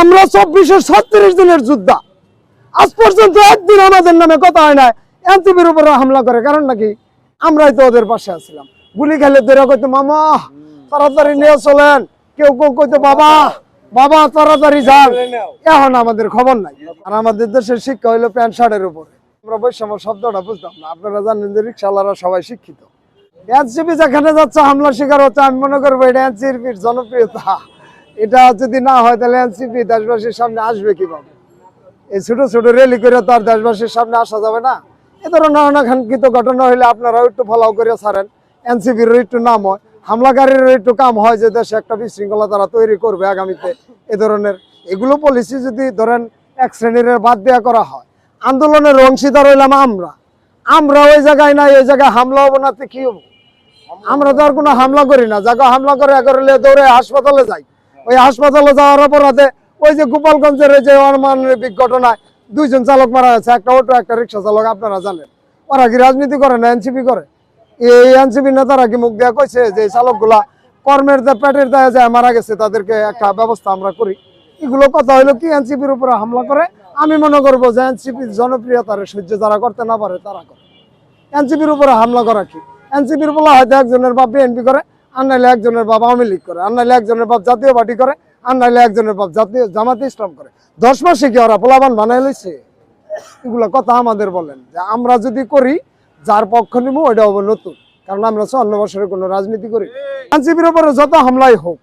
আমরা চব্বিশের ছত্রিশ দিনের যোদ্ধা। আজ পর্যন্ত একদিন আমাদের নামে কথা হয় না এনসিপির উপরে হামলা করে, কারণ নাকি আমরাই তো ওদের পাশে আছিলাম। গুলি খেলে ধরে কইতো, মামা, তাড়াতাড়ি নিয়ে চলেন। কেউ কেউ কইতো, বাবা বাবা, তাড়াতাড়ি যান। এখন আমাদের খবর নাই। আর আমাদের দেশের শিক্ষা হইল প্যান্ট শার্টের উপরে। আমরা বৈষম্য শব্দটা বুঝতাম না। আপনারা জানেন যে রিক্সাওয়ালারা সবাই শিক্ষিত। এনসিপি যেখানে যাচ্ছে হামলা শিকার হচ্ছে, আমি মনে করব এটা এনসিপির জনপ্রিয়তা। এটা যদি না হয় তাহলে এনসিপি দেশবাসীর সামনে আসবে কীভাবে? এই ছোট ছোট রেলি করে তো আর দেশবাসীর সামনে আসা যাবে না। এ ধরনের অনাকাঙ্ক্ষিত ঘটনা হলে আপনারাও একটু ফলাও করে ছাড়েন। এনসিপির একটু নাম হয়। হামলাকারীর একটু কাম হয় যে দেশে একটা বিশৃঙ্খলা তারা তৈরি করবে আগামীতে। এ ধরনের এগুলো পলিসি যদি ধরেন এক শ্রেণির বাদ দেওয়া করা হয়। আন্দোলনের অংশীদার হইলাম আমরা। আমরা ওই জায়গায় নাই, ওই জায়গায় হামলা হব না কি হব? আমরা তো আর কোনো হামলা করি না। যাকে হামলা করে করলে দৌড়ে হাসপাতালে যাই। ওই হাসপাতালে যাওয়ার অপরাধে ওই যে গোপালগঞ্জের ওই যে অমানবিক ঘটনায় দুইজন চালক মারা গেছে, একটা অটো, একটা রিক্সা চালক, আপনারা জানেন। ওরা কি রাজনীতি করে না এনসিপি করে? এই এনসিপি নেতারা কি মুখ দেওয়া কইছে যে চালকগুলা কর্মের দা পেটের দায়ে যায়, মারা গেছে, তাদেরকে একটা ব্যবস্থা আমরা করি? এগুলো কথা হইল কি এনসিপির উপরে হামলা করে? আমি মনে করব যে এনসিপির জনপ্রিয়তার সহ্য যারা করতে না পারে, তারা করে। এনসিপির উপরে হামলা করা কি? এনসিপির বলা হয়তো একজনের বাপ বিএনপি করে আর নাইলে একজনের বাপ আওয়ামী লীগ করে, আর নাইলে একজনের বাপ জাতীয় পার্টি করে, আর নাইলে একজনের বাপ জাতীয় জামাতে ইসলাম করে। দশ মাসে কি ওরা পোলাবান বানাই লইছে? এগুলো কথা আমাদের বলেন। যে আমরা যদি করি, যার পক্ষ নিব ওইটা হবে নতুন। কারণ আমরা চুয়ান্ন বছরের কোনো রাজনীতি করি এনসিপির উপরে যত হামলাই হোক,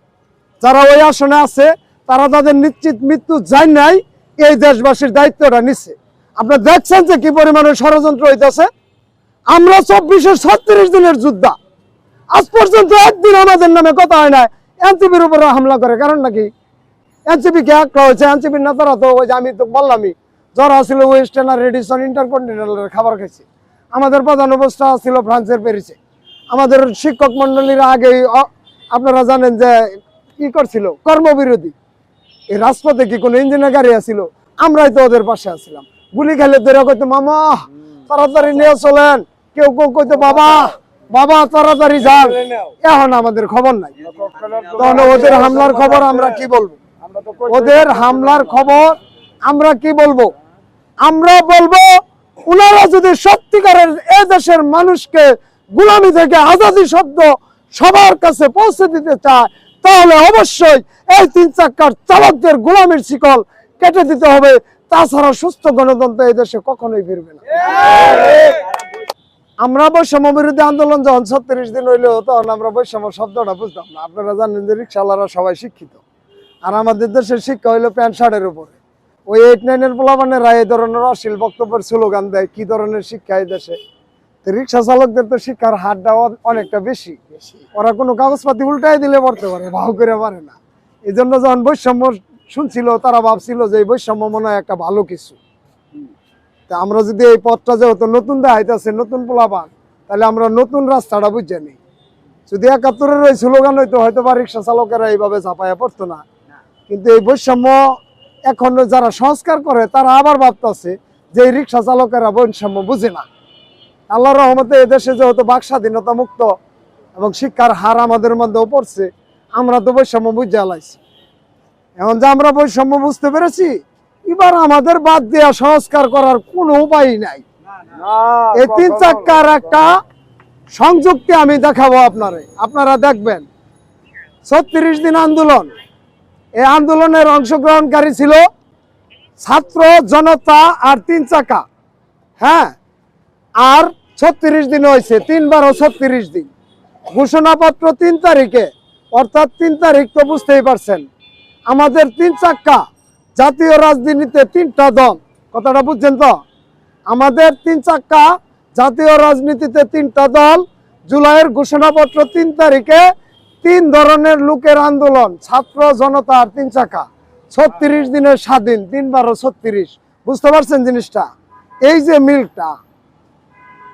যারা ওই আসনে আছে, তারা তাদের নিশ্চিত মৃত্যু যায় নাই, এই দেশবাসীর দায়িত্বটা নিচ্ছে আপনারা দেখছেন যে কি পরিমাণে ষড়যন্ত্র হইতেছে? আমরা চব্বিশের ছত্রিশ দিনের যোদ্ধা আজ পর্যন্ত একদিন আমাদের নামে কথা হয় না এনসিপির উপরে হামলা করে, কারণ নাকি? এনসিপি কে একটা হয়েছে? এনসিপির নেতারা তো ওই যে আমি তো বললামই যারা ছিল ওয়েস্টার্ন আর রেডিসন ইন্টারকন্টিনেন্টালের খাবার খাইছে। আমাদের প্রধান অবস্থা ছিল ফ্রান্সের প্যারিসে আমাদের শিক্ষক মন্ডলীরা আগেই আপনারা জানেন যে কি করছিল, কর্মবিরোধী। এই রাজপথে কি কোনো ইঞ্জিনের গাড়ি আছিল? আমরাই তো ওদের পাশে আছিলাম। গুলি খেলে ধরে কইতো, মামা, তাড়াতাড়ি নিয়ে চলেন। কেউ কেউ কইতো, বাবা বাবা তাড়াতাড়ি যান। এখন আমাদের খবর নাই। তাহলে ওদের হামলার খবর আমরা কি বলব? ওদের হামলার খবর আমরা কি বলব? আমরা বলব উনারা যদি সত্যিকারের এ দেশের মানুষকে গুলামি থেকে আজাদি শব্দ সবার কাছে পৌঁছে দিতে চায় তাহলে অবশ্যই এই তিন চাক্কার চালকদের গোলামির শিকল কেটে দিতে হবে। তাছাড়া সুস্থ গণতন্ত্র এই দেশে কখনোই ফিরবে না। আমরা বৈষম্য বিরোধী আন্দোলন যখন ছত্রিশ দিন হইল তখন আমরা বৈষম্য শব্দটা বুঝতাম না। আপনারা জানেন যে রিক্সাওয়ালারা সবাই শিক্ষিত। আর আমাদের দেশের শিক্ষা হইল প্যান্ট শার্টের উপরে। ওই এইট নাইনের পোলাবানেরা এই ধরনের অশ্লীল বক্তব্যের স্লোগান দেয় কি ধরনের শিক্ষা এই দেশে? তো রিক্সা চালকদের তো শিক্ষার হারটা অনেকটা বেশি। ওরা কোনো কাগজপাতি উল্টাই দিলে পড়তে পারে ভাও করে পারে না। এই জন্য যখন বৈষম্য শুনছিল তারা ভাবছিল যে এই বৈষম্য মনে হয় একটা ভালো কিছু। তা আমরা যদি এই পথটা যেহেতু নতুন দেখাইতেছে নতুন পোলাপান তাহলে আমরা নতুন রাস্তাটা বুঝে নিই। যদি একাত্তরের ওই স্লোগান হইতো হয়তো বা রিক্সা চালকেরা এইভাবে ঝাঁপাইয়া পড়তো না। কিন্তু এই বৈষম্য এখন যারা সংস্কার করে তারা আবার ভাবতেছে যে এই রিক্সা চালকেরা বৈষম্য বুঝে না। আল্লাহ রহমতে এদেশে যেহেতু বাক স্বাধীনতা মুক্ত এবং শিক্ষার হার আমাদের মধ্যেও পড়ছে আমরা তো বৈষম্য বুঝে আলাইছি এখন যে আমরা বৈষম্য বুঝতে পেরেছি এবার আমাদের বাদ দেওয়া সংস্কার করার কোনো উপায় নাই। এই তিন চাক্কার একটা সংযুক্তি আমি দেখাবো আপনারে। আপনারা দেখবেন, ছত্রিশ দিন আন্দোলন। এই আন্দোলনের অংশগ্রহণকারী ছিল ছাত্র জনতা আর তিন চাকা। হ্যাঁ আর ছত্রিশ দিন হয়েছে তিনবার ও ছত্রিশ দিন। ঘোষণাপত্র তিন তারিখে, অর্থাৎ তিন তারিখ তো বুঝতেই পারছেন। আমাদের তিন চাক্কা জাতীয় রাজনীতিতে তিনটা দল। কথাটা বুঝছেন তো? আমাদের তিন চাক্কা জাতীয় রাজনীতিতে তিনটা দল। জুলাইয়ের ঘোষণাপত্র তিন তারিখে তিন ধরনের লোকের আন্দোলন ছাত্র জনতা আর তিন চাকা ছত্রিশ দিনের স্বাধীন তিন বারো ছত্রিশ। বুঝতে পারছেন জিনিসটা? এই যে মিলটা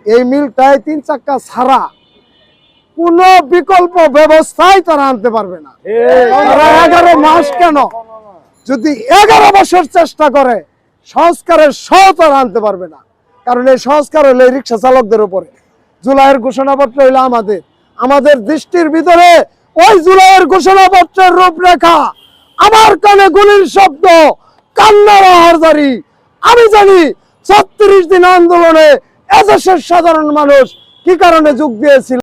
এই মিলটায় তিন চাক্কা ছাড়া কোনো বিকল্প ব্যবস্থায় তারা আনতে পারবে না। এগারো মাস কেন যদি এগারো বছর চেষ্টা করে, সংস্কারের সহতারা আনতে পারবে না। কারণ এই সংস্কার হলো রিক্সা চালকদের উপরে। জুলাইয়ের ঘোষণাপত্র হইল আমাদের। আমাদের দৃষ্টির ভিতরে ওই জুলাইয়ের ঘোষণাপত্রের রূপরেখা। আমার কানে গুলির শব্দ, কান্নার আহারদারি আমি জানি ছত্রিশ দিন আন্দোলনে এদেশের সাধারণ মানুষ কি কারণে যোগ দিয়েছিল?